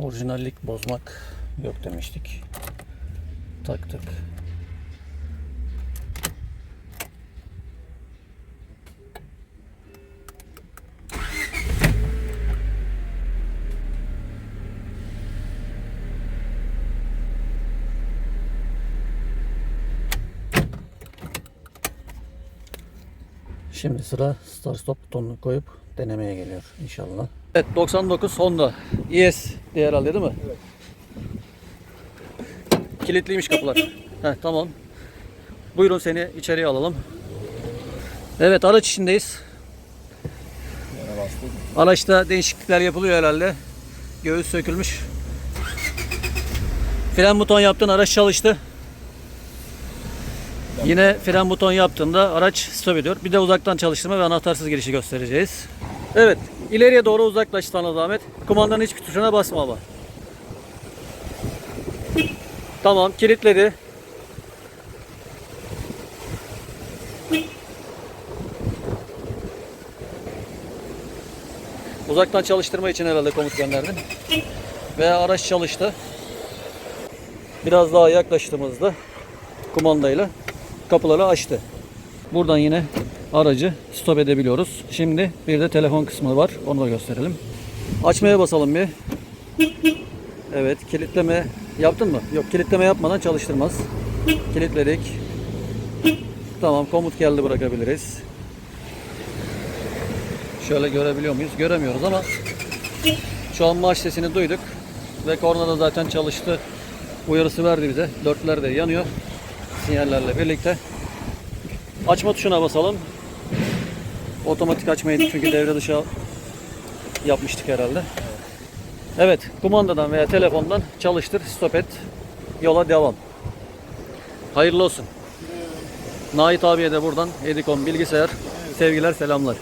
Orijinallik bozmak yok demiştik. Taktık. Şimdi sıra start stop butonunu koyup denemeye geliyor inşallah. Evet 99 Honda ES diye herhalde değil mi? Evet. Kilitliymiş kapılar. Heh, tamam. Buyurun seni içeriye alalım. Evet araç içindeyiz. Araçta değişiklikler yapılıyor herhalde. Göğüs sökülmüş. Fren buton yaptın araç çalıştı. Yine fren buton yaptığında araç stop ediyor. Bir de uzaktan çalıştırma ve anahtarsız girişi göstereceğiz. Evet, ileriye doğru uzaklaş sana zahmet. Kumandanın hiçbir tuşuna basma ama. Tamam, kilitledi. Uzaktan çalıştırma için herhalde komut gönderdin. Ve araç çalıştı. Biraz daha yaklaştığımızda kumandayla kapıları açtı. Buradan yine aracı stop edebiliyoruz. Şimdi bir de telefon kısmı var. Onu da gösterelim. Açmaya basalım bir. Evet kilitleme yaptın mı? Yok kilitleme yapmadan çalıştırmaz. Kilitledik. Tamam komut geldi bırakabiliriz. Şöyle görebiliyor muyuz? Göremiyoruz ama şu an marş sesini duyduk. Ve kornada zaten çalıştı. Uyarısı verdi bize. Dörtler de yanıyor. Sinyallerle birlikte. Açma tuşuna basalım. Otomatik açmayı çünkü devre dışı yapmıştık herhalde. Evet, kumandadan veya telefondan çalıştır, stop et, yola devam. Hayırlı olsun. Nait abiye de buradan Edikon bilgisayar sevgiler selamlar.